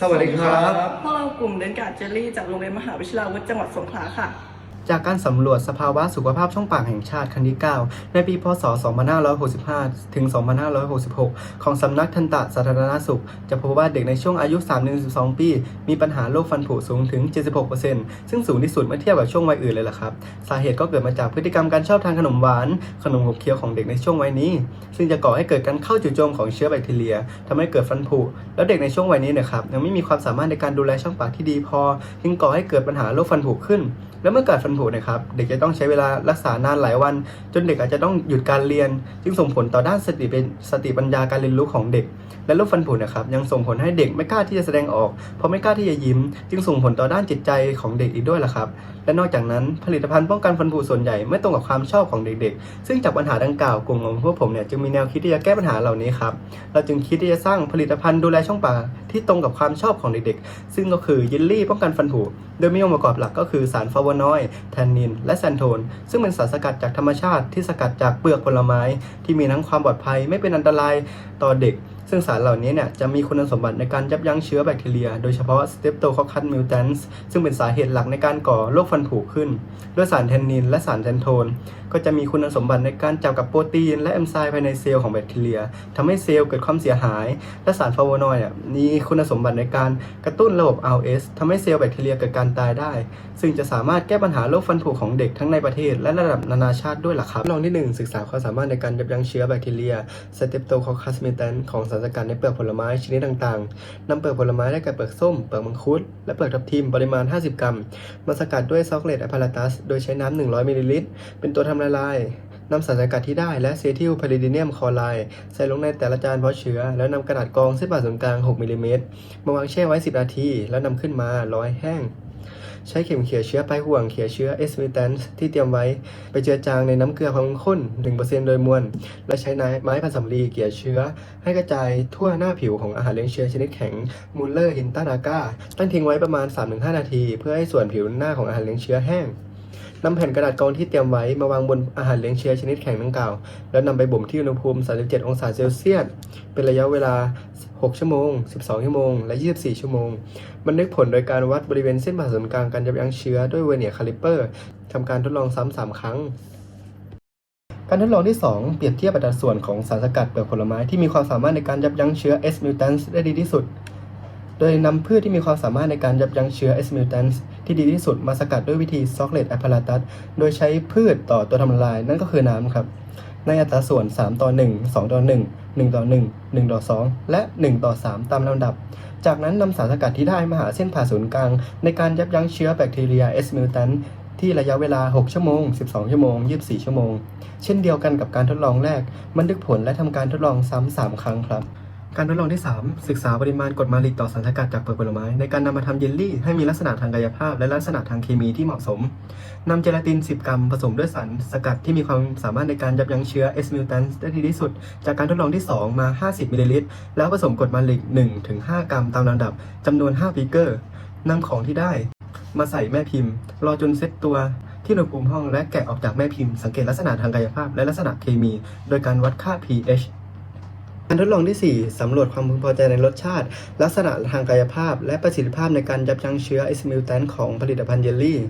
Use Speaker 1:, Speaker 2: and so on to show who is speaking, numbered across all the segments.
Speaker 1: สวัสดีครับ
Speaker 2: พวกเรากลุ่มเดนการ์ดเจลลี่จากโรงเรียนมหาวิทยาลัยวุฒิจังหวัดสงขลาค่ะ
Speaker 1: จากการสำรวจสภาวะสุขภาพช่องปากแห่งชาติครั้งที่ 9 ในปี พศ 2565 ถึง 2566 ของสำนักทันตสาธารณสุข จะพบว่าเด็กในช่วงอายุ 3-12 ปี มีปัญหาโรคฟันผุสูงถึง 76%ซึ่งสูงที่สุดเมื่อเทียบกับช่วงวัยอื่นเลยล่ะครับ สาเหตุก็เกิดมาจากพฤติกรรมการชอบทานขนมหวาน ขนมขบเคี้ยวของเด็กในช่วงวัยนี้ ซึ่งจะก่อให้เกิดการเข้าจู่โจมของเชื้อแบคทีเรียทำให้เกิดฟันผุ แล้วเด็กในช่วงวัยนี้นะครับยังไม่มีความสามารถในการดูแลช่องปากที่ดีพอ จึงก่อให้เกิดปัญหาโรคฟันผุขึ้น แล้วเมื่อเกิดฟันผุนะครับเด็กจะต้องใช้เวลารักษานานหลายวัน จนเด็กอาจจะต้องหยุดการเรียน จึงส่งผลต่อด้านสติเป็นสติปัญญาการเรียนรู้ของเด็ก และโรคฟันผุนะครับยังส่งผลให้เด็กไม่กล้าที่จะแสดงออก เพราะไม่กล้าที่จะยิ้ม จึงส่งผลต่อด้านจิตใจของเด็กอีกด้วยล่ะครับและนอกจากนั้นผลิตภัณฑ์ป้องกันฟันผุส่วนใหญ่ไม่ตรงกับความชอบของเด็กๆ ซึ่งจากปัญหาดังกล่าวกลุ่มของพวกผมเนี่ยจึงมีแนวคิดที่จะแก้ปัญหาเหล่านี้ครับเราจึงคิดที่จะสร้างผลิตภัณฑ์ดูแลช่องปากที่ตรงกับความชอบของเด็กๆ ซึ่งก็คือเยลลี่ป้องกันฟันผุโดยมีองค์ประกอบหลักก็คือสารฟาโวนอยด์แทนนิน และแซนโทน ซึ่งเป็นสารสกัดจากธรรมชาติที่สกัดจากเปลือกผลไม้ ที่มีทั้งความปลอดภัยไม่เป็นอันตรายต่อเด็ก ซึ่งสารเหล่านี้เนี่ยจะมีคุณสมบัติในการยับยั้งเชื้อแบคทีเรีย โดยเฉพาะ Streptococcus mutans ซึ่งเป็นสาเหตุหลักในการก่อโรคฟันผุขึ้น ด้วยสารแทนนินและสารแทนโทน ก็จะมีคุณสมบัติในการจับกับโปรตีน และเอนไซม์ภายในเซลล์ของแบคทีเรียทำให้เซลล์เกิดความเสียหาย และสารฟลาโวนอยด์เนี่ยมีคุณสมบัติในการกระตุ้นระบบ RS ทำให้เซลล์แบคทีเรียเกิดการตายได้ ซึ่งจะสามารถแก้ปัญหาโรคฟันผุของเด็กทั้งในประเทศ และระดับนานาชาติด้วยล่ะครับลองที่ 1 ศึกษาความสามารถในการยับยั้งเชื้อแบคทีเรีย Streptococcus mutans ของสารสกัดในเปลือกผลไม้ชนิดต่างๆนำเปลือกผลไม้ได้แก่เปลือกส้ม เปลือกมังคุด และเปลือกทับทิมปริมาณ 50 กรัม มาสกัดด้วยซอกเลตอะพาราตัส โดยใช้น้ำ100 มิลลิลิตร เป็นตัวทำละลายนำสารสกัดที่ได้และเซทิลพาริดิเนียมคลอไรด์ใส่ลงในแต่ละจานเพาะเชื้อ แล้วนำกระดาษกรองเส้นผ่าศูนย์กลาง 6มิลลิเมตรมาวางแช่ไว้ 10 นาที แล้วนำขึ้นมารอให้แห้ง ใช้เข็มเขี่ยเชื้อปลายห่วงเขี่ยเชื้อเอสมิตันที่เตรียมไว้ ไปเจือจางในน้ำเกลือความข้น1%โดยมวล และใช้ไม้พันสำลีเกี่ยเชื้อ ให้กระจายทั่วหน้าผิวของอาหารเลี้ยงเชื้อชนิดแข็งมูลเลอร์ฮินตานาก้าตั้งทิ้งไว้ประมาณ 3-5 นาที เพื่อให้ส่วนผิวหน้าของอาหารเลี้ยงเชื้อแห้ง นำแผ่นกระดาษกรองที่เตรียมไว้มาวางบนอาหารเลี้ยงเชื้อชนิดแข็งดังกล่าว แล้วนำไปบ่มที่อุณหภูมิ 37 องศาเซลเซียส เป็นระยะเวลา 6 ชั่วโมง 12 ชั่วโมง และ 24 ชั่วโมง บันทึกผลโดยการวัดบริเวณเส้นผ่าศูนย์กลางการยับยั้งเชื้อด้วยเวเนียร์คาลิเปอร์ทำการทดลองซ้ำ3ครั้งการทดลองที่ 2 เปรียบเทียบอัตราส่วนของสารสกัดเปลือกผลไม้ที่มีความสามารถในการยับยั้งเชื้อ S mutans ได้ดีที่สุด โดยนำพืชที่มีความสามารถในการยับยั้งเชื้อ S mutans ที่ดีที่สุดมาสกัดด้วยวิธี Socklet apparatus โดยใช้พืชต่อตัวทำลายนั่นก็คือน้ำครับ ในอัตราส่วน 3 ต่อ 1 2 ต่อ 1 1 ต่อ 1 1 ต่อ 2 และ 1 ต่อ 3 ตามลำดับ จากนั้นนำสารสกัดที่ได้มาหาเส้นผ่าศูนย์กลาง ในการยับยั้งเชื้อแบคทีเรีย S mutant ที่ระยะเวลา 6 ชั่วโมง 12 ชั่วโมง 24 ชั่วโมง เช่นเดียวกันกับการทดลองแรก บันทึกผลและทำการทดลองซ้ำ 3 ครั้งครับ การทดลองที่ 3 ศึกษาปริมาณกรดมาลิกต่อสารสกัดจากเปลือกผลไม้ ในการนำมาทำเยลลี่ให้มีลักษณะทางกายภาพ และลักษณะทางเคมีที่เหมาะสมนำเจลาติน 10 กรัมผสมด้วยสารสกัดที่มีความสามารถในการยับยั้งเชื้อ S mutans ได้ดีที่สุด จากการทดลองที่ 2 มา 50มิลลิลิตรแล้วผสมกรดมาลิก1-5 กรัมตามลำดับจำนวน5ปิเกอร์นำของที่ได้ มาใส่แม่พิมพ์ รอจนเซตตัวที่อุณหภูมิห้องและแกะออกจากแม่พิมพ์สังเกตลักษณะทางกายภาพ และลักษณะเคมี โดยการวัดค่า pH การทดลองที่ 4 สำรวจความพึงพอใจในรสชาติ ลักษณะทางกายภาพ และประสิทธิภาพในการยับยั้งเชื้อไอสมิลแตนของผลิตภัณฑ์เยลลี่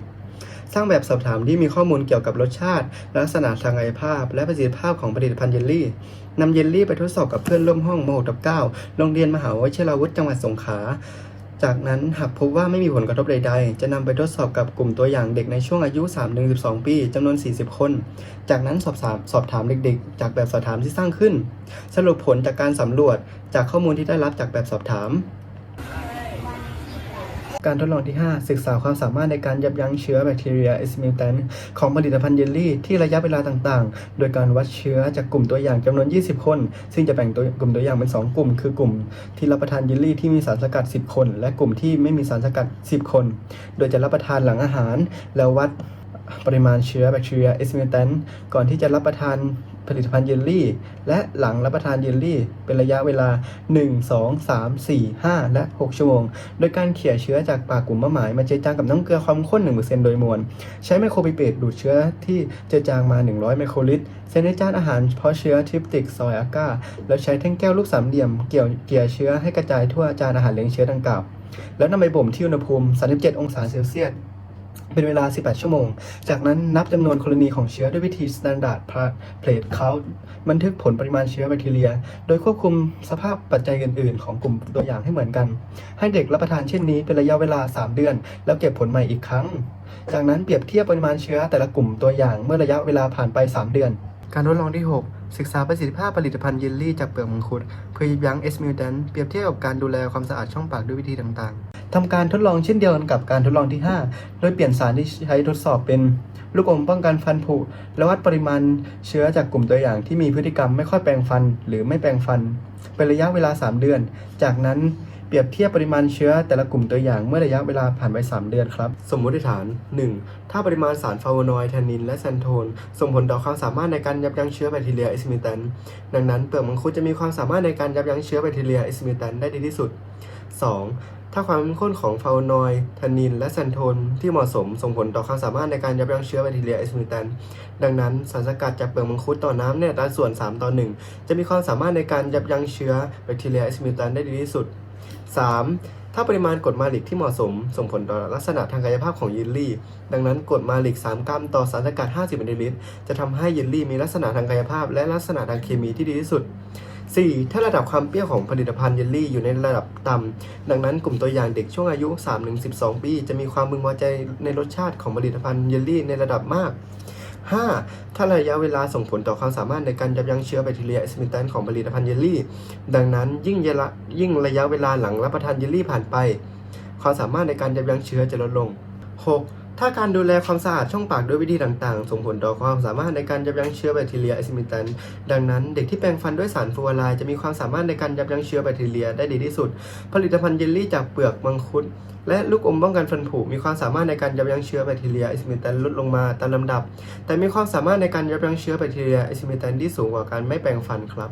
Speaker 1: สร้างแบบสอบถามที่มีข้อมูลเกี่ยวกับรสชาติ ลักษณะทางกายภาพ และประสิทธิภาพของผลิตภัณฑ์เยลลี่นำเยลลี่ไปทดสอบกับเพื่อนร่วมห้องม .6 ทับ9โรงเรียนมหาวิทยาลัยวุฒิจังหวัดสงขลา จากนั้นหากพบว่าไม่มีผลกระทบใด ๆ จะนำไปทดสอบกับกลุ่มตัวอย่างเด็กในช่วงอายุ 3-12 ปีจำนวน 40 คน จากนั้นสอบถามสอบถามเด็กๆ จากแบบสอบถามที่สร้างขึ้น สรุปผลจากการสำรวจจากข้อมูลที่ได้รับจากแบบสอบถาม การทดลองที่ 5 ศึกษาความสามารถในการยับยั้งเชื้อแบคทีเรียเอสมิลแตนของผลิตภัณฑ์เยลลี่ที่ระยะเวลาต่างๆ โดยการวัดเชื้อจากกลุ่มตัวอย่างจำนวน 20 คน ซึ่งจะแบ่งตัวกลุ่มตัวอย่างเป็น 2 กลุ่ม คือกลุ่มที่รับประทานเยลลี่ที่มีสารสกัด 10 คน และกลุ่มที่ไม่มีสารสกัด 10 คน โดยจะรับประทานหลังอาหารแล้ววัด ปริมาณเชื้อแบคทีเรียเอสมิลแตนก่อนที่จะรับประทานผลิตภัณฑ์เยลลี่ และหลังรับประทานเยลลี่ เป็นระยะเวลา 1 2 3 4 5 และ 6 ชั่วโมง โดยการเขี่ยเชื้อจากปากกลุ่มมะหมาย มาเจือจางกับน้ำเกลือความข้น 1%โดยมวล ใช้ไมโครปิเปตดูดเชื้อที่เจือจางมา 100 ไมโครลิตรใส่ในจานอาหารเพาะเชื้อทริปติกซอยอาก้าแล้วใช้แท่งแก้วลูกสามเหลี่ยมเกี่ยวเกี่ยเชื้อให้กระจายทั่วจานอาหารเลี้ยงเชื้อดังกล่าว แล้วนำไปบ่มที่อุณหภูมิ 37 องศาเซลเซียส เป็นเวลา 18 ชั่วโมง จากนั้นนับจำนวนกรณีของเชื้อด้วยวิธี Standard Plate Count บันทึกผลปริมาณเชื้อแบคทีเรีย โดยควบคุมสภาพปัจจัยอื่น ๆ ของกลุ่มตัวอย่างให้เหมือนกัน ให้เด็กรับประทานเช่นนี้เป็นระยะเวลา 3 เดือน แล้วเก็บผลใหม่อีกครั้ง จากนั้นเปรียบเทียบปริมาณเชื้อแต่ละกลุ่มตัวอย่างเมื่อระยะเวลาผ่านไป 3 เดือน การทดลองที่ 6ศึกษาประสิทธิภาพผลิตภัณฑ์เยลลี่จากเปลือกมังคุด เพื่อยับยั้งเอสมิวแดนเปรียบเทียบกับการดูแลความสะอาดช่องปากด้วยวิธีต่างๆ ทำการทดลองเช่นเดียวกันกับการทดลองที่ 5 โดยเปลี่ยนสารที่ใช้ทดสอบเป็นลูกอมป้องกันฟันผุและวัดปริมาณเชื้อจากกลุ่มตัวอย่างที่มีพฤติกรรมไม่ค่อยแปรงฟันหรือไม่แปรงฟัน เป็นระยะเวลา 3 เดือน จากนั้นเปรียบเทียบปริมาณเชื้อแต่ละกลุ่มตัวอย่างเมื่อระยะเวลาผ่านไป 3 เดือนครับ สมมติฐาน 1. ถ้าปริมาณสารฟลาโวนอยด์แทนนิน และแซนโทน ส่งผลต่อความสามารถในการยับยั้งเชื้อแบคทีเรียเอสมิแตนดังนั้นเปลือกมังคุดจะมีความสามารถในการยับยั้งเชื้อแบคทีเรียเอสมิแตนได้ดีที่สุด 2. ถ้าความเข้มข้นของฟลาโวนอยด์ทนนิน และแซนโทนที่เหมาะสมส่งผลต่อความสามารถในการยับยั้งเชื้อแบคทีเรียเอสมิแตนดังนั้นสารสกัดจากเปลือกมังคุดต่อน้ำในอัตราส่วน 3 ต่อ 1 จะมีความสามารถในการยับยั้งเชื้อแบคทีเรียเอสมิแตนได้ดีที่สุด 3. ถ้าปริมาณกรดมาลิกที่เหมาะสม ส่งผลต่อลักษณะทางกายภาพของเยลลี่ ดังนั้นกรดมาลิก 3 กรัมต่อสารสกัด 50มิลลิลิตรจะทำให้เยลลี่มีลักษณะทางกายภาพ และลักษณะทางเคมีที่ดีที่สุด 4. ถ้าระดับความเปรี้ยวของผลิตภัณฑ์เยลลี่อยู่ในระดับต่ำ ดังนั้นกลุ่มตัวอย่างเด็กช่วงอายุ 3-12 ปี จะมีความมึนพอใจในรสชาติของผลิตภัณฑ์เยลลี่ในระดับมาก 5. ถ้าระยะเวลาส่งผลต่อความสามารถในการยับยั้งเชื้อแบคทีเรียเอสมิแตนของผลิตภัณฑ์เยลลี่ ดังนั้นยิ่งเยละยิ่งระยะเวลาหลังรับประทานเยลลี่ผ่านไป ความสามารถในการยับยั้งเชื้อจะลดลง 6. ถ้าการดูแลความสะอาดช่องปากด้วยวิธีต่างๆ ส่งผลต่อความสามารถในการยับยั้งเชื้อแบคทีเรียเอสมิแตนดังนั้นเด็กที่แปรงฟันด้วยสารฟลูออไรด์จะมีความสามารถในการยับยั้งเชื้อแบคทีเรียได้ดีที่สุด ผลิตภัณฑ์เยลลี่จากเปลือกมังคุดและลูกอมป้องกันฟันผุมีความสามารถในการยับยั้งเชื้อแบคทีเรียเอสมิแตนลดลงมาตามลำดับ แต่มีความสามารถในการยับยั้งเชื้อแบคทีเรียเอสมิแตนที่สูงกว่าการไม่แปรงฟันครับ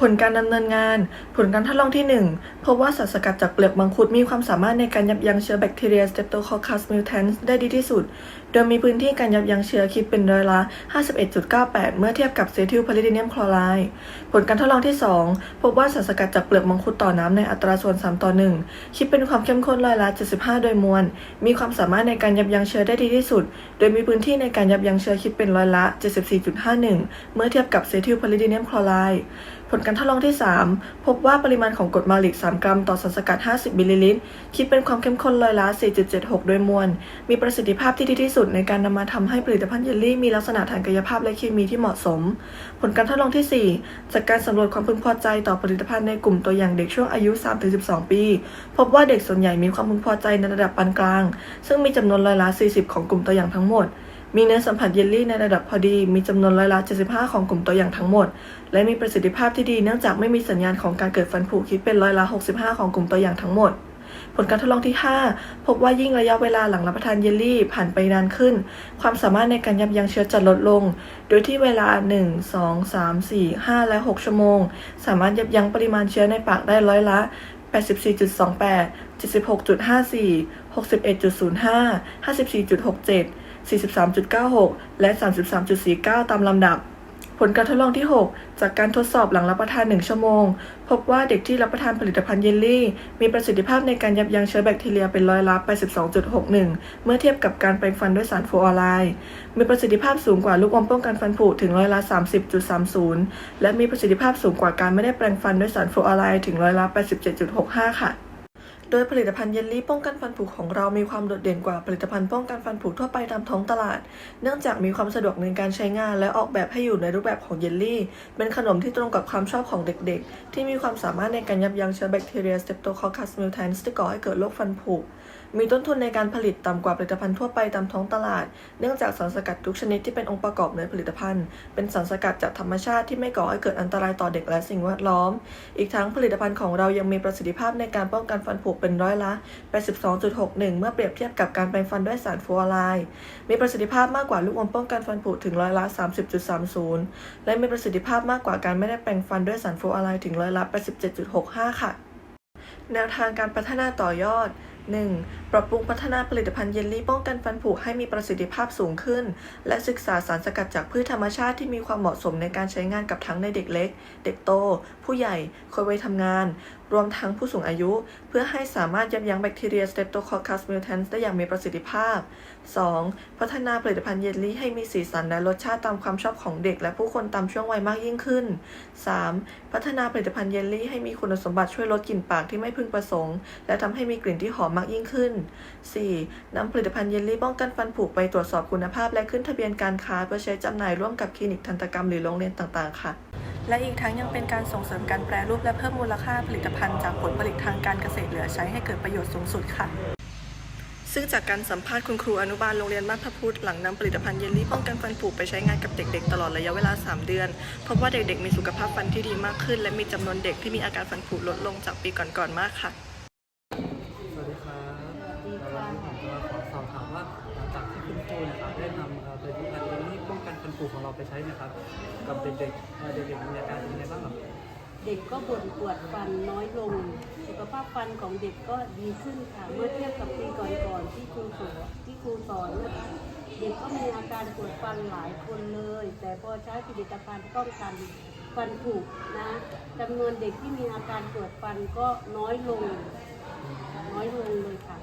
Speaker 2: ผลการดำเนินงาน ผลการทดลองที่ 1 พบว่าสารสกัดจากเปลือกมังคุดมีความสามารถในการยับยั้งเชื้อแบคทีเรีย Streptococcus mutans ได้ดีที่สุด โดยมีพื้นที่การยับยั้งเชื้อคิดเป็นร้อยละ 51.98 เมื่อเทียบกับเซทิลพาริดิเนียมคลอไรด์ผลการทดลองที่ 2 พบว่าสารสกัดจากเปลือกมังคุดต่อน้ำในอัตราส่วน 3 ต่อ 1 คิดเป็นความเข้มข้นร้อยละ 75 โดยมวล มีความสามารถในการยับยั้งเชื้อได้ดีที่สุด โดยมีพื้นที่ในการยับยั้งเชื้อคิดเป็นร้อยละ 74.51 เมื่อเทียบกับเซทิลพาริดิเนียมคลอไรด์ ลการทดลองที่ 3 พบว่าปริมาณของกรดมาลิก 3 กรัม ต่อสารสกัด 50 มิลลิลิตร คิดเป็นความเข้มข้นร้อยละ 4.76 โดยมวล มีประสิทธิภาพที่ดีที่สุดในการนำมาทำให้ผลิตภัณฑ์เยลลี่มีลักษณะทางกายภาพและเคมีที่เหมาะสม ผลการทดลองที่ 4 จากการสำรวจความพึงพอใจต่อผลิตภัณฑ์ในกลุ่มตัวอย่างเด็กช่วงอายุ 3-12 ปี พบว่าเด็กส่วนใหญ่มีความพึงพอใจในระดับปานกลาง ซึ่งมีจำนวนร้อยละ 40 ของกลุ่มตัวอย่างทั้งหมด มีเนื้อสัมผัสเยลลี่ในระดับพอดี มีจำนวนร้อยละ 75 ของกลุ่มตัวอย่างทั้งหมด และมีประสิทธิภาพที่ดีเนื่องจากไม่มีสัญญาณของการเกิดฟันผุคิดเป็นร้อยละ 65 ของกลุ่มตัวอย่างทั้งหมด ผลการทดลองที่ 5 พบว่ายิ่งระยะเวลาหลังรับประทานเยลลี่ผ่านไปนานขึ้น ความสามารถในการยับยั้งเชื้อจะลดลง โดยที่เวลา 1 2 3 4 5 และ 6 ชั่วโมง สามารถยับยั้งปริมาณเชื้อในปากได้ร้อยละ84.28 76.54 61.05 54.67 43.96 และ 33.49 ตามลำดับ ผลการทดลองที่ 6 จากการทดสอบหลังรับประทาน 1 ชั่วโมง พบว่าเด็กที่รับประทานผลิตภัณฑ์เยลลี่ มีประสิทธิภาพในการยับยั้งเชื้อแบคทีเรียเป็นร้อยละ82.61 เมื่อเทียบกับการแปรงฟันด้วยสารฟลูออไรด์มีประสิทธิภาพสูงกว่าลูกอมป้องกันฟันผุถึงร้อยละ30.30 และมีประสิทธิภาพสูงกว่าการไม่ได้แปรงฟันด้วยสารฟลูออไรด์ถึงร้อยละ87.65 ค่ะ ดยผลิตภัณฑ์เยลลี่ป้องกันฟันผุของเรามีความโดดเด่นกว่าผลิตภัณฑ์ป้องกันฟันผุทั่วไปตามท้องตลาด เนื่องจากมีความสะดวกในการใช้งานและออกแบบให้อยู่ในรูปแบบของเยลลี่ เป็นขนมที่ตรงกับความชอบของเด็กๆ ที่มีความสามารถในการยับยั้งเชื้อแบคทีเรีย Streptococcus mutans ที่ก่อให้เกิดโรคฟันผุ มีต้นทุนในการผลิตต่ำกว่าผลิตภัณฑ์ทั่วไปตามท้องตลาด เนื่องจากสารสกัดทุกชนิดที่เป็นองค์ประกอบในผลิตภัณฑ์ เป็นสารสกัดจากธรรมชาติที่ไม่ก่อให้เกิดอันตรายต่อเด็กและสิ่งแวดล้อม อีกทั้งผลิตภัณฑ์ของเรายังมีประสิทธิภาพในการป้องกันฟันผุเป็นเป็นร้อยละ 82.61 เมื่อเปรียบเทียบกับการแปรงฟันด้วยสารฟลูออไรด์มีประสิทธิภาพมากกว่าลูกอมป้องกันฟันผุถึงร้อยละ 30.30 และมีประสิทธิภาพมากกว่าการไม่ได้แปรงฟันด้วยสารฟลูออไรด์ถึงร้อยละ 87.65 ค่ะ แนวทางการพัฒนาต่อยอด 1. ปรับปรุงพัฒนาผลิตภัณฑ์เยลลี่ป้องกันฟันผุให้มีประสิทธิภาพสูงขึ้น และศึกษาสารสกัดจากพืชธรรมชาติที่มีความเหมาะสมในการใช้งานกับทั้งในเด็กเล็ก เด็กโต ผู้ใหญ่คนวัยทำงาน รวมทั้งผู้สูงอายุ เพื่อให้สามารถยับยั้งแบคทีเรีย Streptococcus mutans ได้อย่างมีประสิทธิภาพ 2. พัฒนาผลิตภัณฑ์เยลลี่ให้มีสีสันและรสชาติตามความชอบของเด็ก และผู้คนตามช่วงวัยมากยิ่งขึ้น 3. พัฒนาผลิตภัณฑ์เยลลี่ให้มีคุณสมบัติช่วยลดกลิ่นปากที่ไม่พึงประสงค์ และทำให้มีกลิ่นที่หอมมากยิ่งขึ้น 4. นำผลิตภัณฑ์เยลลี่ป้องกันฟันผุไปตรวจสอบคุณภาพ และขึ้นทะเบียนการค้าเพื่อใช้จำหน่ายร่วมกับคลินิกทันตกรรมหรือโรงเรียนต่างๆ ค่ะ และอีกทั้งยังเป็นการส่งเสริมการแปรรูปและเพิ่มมูลค่าผลิตภัณฑ์จากผลผลิตทางการเกษตรเหลือใช้ให้เกิดประโยชน์สูงสุดค่ะซึ่งจากการสัมภาษณ์คุณครูอนุบาลโรงเรียนบ้านพระพุทธหลังนำผลิตภัณฑ์เยลลี่ป้องกันฟันผุไปใช้งานกับเด็กๆ ตลอดระยะเวลา 3 เดือน พบว่าเด็กๆ มีสุขภาพฟันที่ดีมากขึ้น และมีจำนวนเด็กที่มีอาการฟันผุลดลงจากปีก่อนๆมากค่ะู
Speaker 1: ตของเราไปใช้นะครับ กับเด็กๆเด็กๆมีอาการยังไงบ้างครับ
Speaker 3: เด็กก็ปวดปวดฟันน้อยลง สุขภาพฟันของเด็กก็ดีขึ้นค่ะ เมื่อเทียบกับปีก่อนๆที่ครูสอนที่ครูสอนนะคะเด็กก็มีอาการปวดฟันหลายคนเลย แต่พอใช้ผลิตภัณฑ์ป้องกันฟันผุนะจำนวนเด็กที่มีอาการปวดฟันก็น้อยลง น้อยลงเลยค่ะ